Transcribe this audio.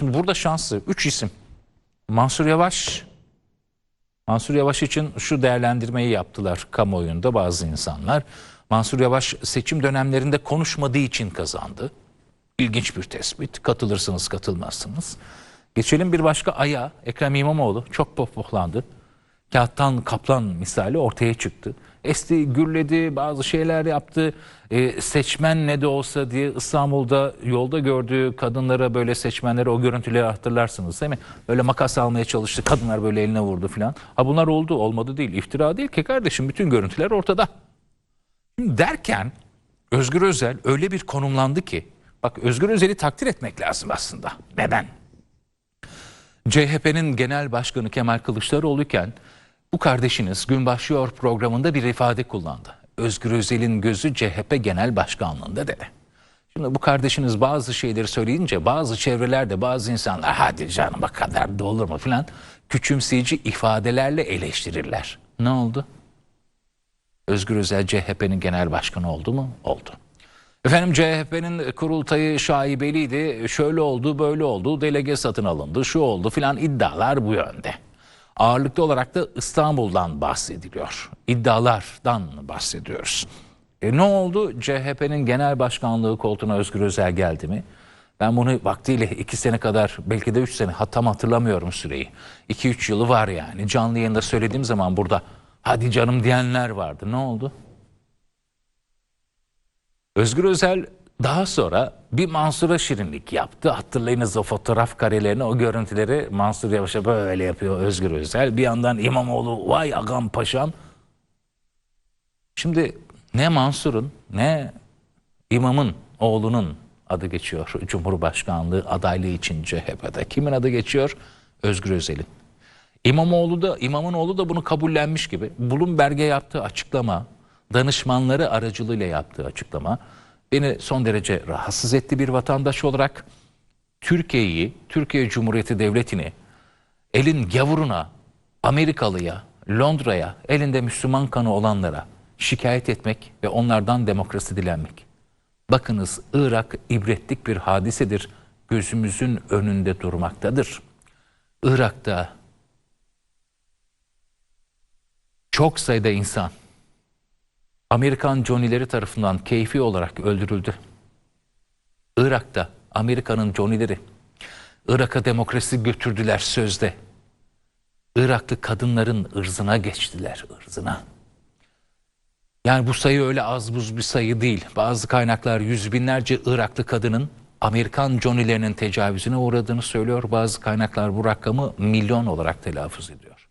Şimdi burada şanslı 3 isim. Mansur Yavaş, Mansur Yavaş için şu değerlendirmeyi yaptılar kamuoyunda bazı insanlar. Mansur Yavaş seçim dönemlerinde konuşmadığı için kazandı. İlginç bir tespit. Katılırsınız, katılmazsınız. Geçelim bir başka aya. Ekrem İmamoğlu çok pohpohlandı. Kağıttan kaplan misali ortaya çıktı. Esti, gürledi, bazı şeyler yaptı. Ee, seçmen ne de olsa diye İstanbul'da yolda gördüğü kadınlara böyle seçmenlere o görüntüleri hatırlarsınız değil mi? Böyle makas almaya çalıştı, kadınlar böyle eline vurdu filan. Ha bunlar oldu, olmadı değil. İftira değil ki kardeşim, bütün görüntüler ortada. Derken Özgür Özel öyle bir konumlandı ki bak Özgür Özel'i takdir etmek lazım aslında. Neden? CHP'nin genel başkanı Kemal Kılıçdaroğlu iken bu kardeşiniz Gün Başlıyor programında bir ifade kullandı. Özgür Özel'in gözü CHP genel başkanlığında dedi. Şimdi bu kardeşiniz bazı şeyleri söyleyince bazı çevrelerde bazı insanlar hadi canım bak kadar da olur mu filan küçümseyici ifadelerle eleştirirler. Ne oldu? Özgür Özel CHP'nin genel başkanı oldu mu? Oldu. Efendim CHP'nin kurultayı şaibeliydi. Şöyle oldu, böyle oldu. Delege satın alındı, şu oldu filan iddialar bu yönde. Ağırlıklı olarak da İstanbul'dan bahsediliyor. İddialardan bahsediyoruz. E ne oldu? CHP'nin genel başkanlığı koltuğuna Özgür Özel geldi mi? Ben bunu vaktiyle iki sene kadar belki de üç sene tam hatırlamıyorum süreyi. İki üç yılı var yani. Canlı yayında söylediğim zaman burada hadi canım diyenler vardı. Ne oldu? Özgür Özel daha sonra bir Mansur'a şirinlik yaptı. Hatırlayınız o fotoğraf karelerini, o görüntüleri Mansur Yavaş'a böyle yapıyor Özgür Özel. Bir yandan İmamoğlu vay agam paşam. Şimdi ne Mansur'un ne İmam'ın oğlunun adı geçiyor Cumhurbaşkanlığı adaylığı için CHP'de. Kimin adı geçiyor? Özgür Özel'in. İmamoğlu da İmam'ın oğlu da bunu kabullenmiş gibi. Bloomberg'e yaptığı açıklama, danışmanları aracılığıyla yaptığı açıklama beni son derece rahatsız etti bir vatandaş olarak. Türkiye'yi, Türkiye Cumhuriyeti Devleti'ni elin gavuruna, Amerikalıya, Londra'ya, elinde Müslüman kanı olanlara şikayet etmek ve onlardan demokrasi dilenmek. Bakınız Irak ibretlik bir hadisedir. Gözümüzün önünde durmaktadır. Irak'ta çok sayıda insan Amerikan Johnny'leri tarafından keyfi olarak öldürüldü. Irak'ta Amerika'nın Johnny'leri Irak'a demokrasi götürdüler sözde. Iraklı kadınların ırzına geçtiler, ırzına. Yani bu sayı öyle az buz bir sayı değil. Bazı kaynaklar yüz binlerce Iraklı kadının Amerikan Johnny'lerinin tecavüzüne uğradığını söylüyor. Bazı kaynaklar bu rakamı milyon olarak telaffuz ediyor.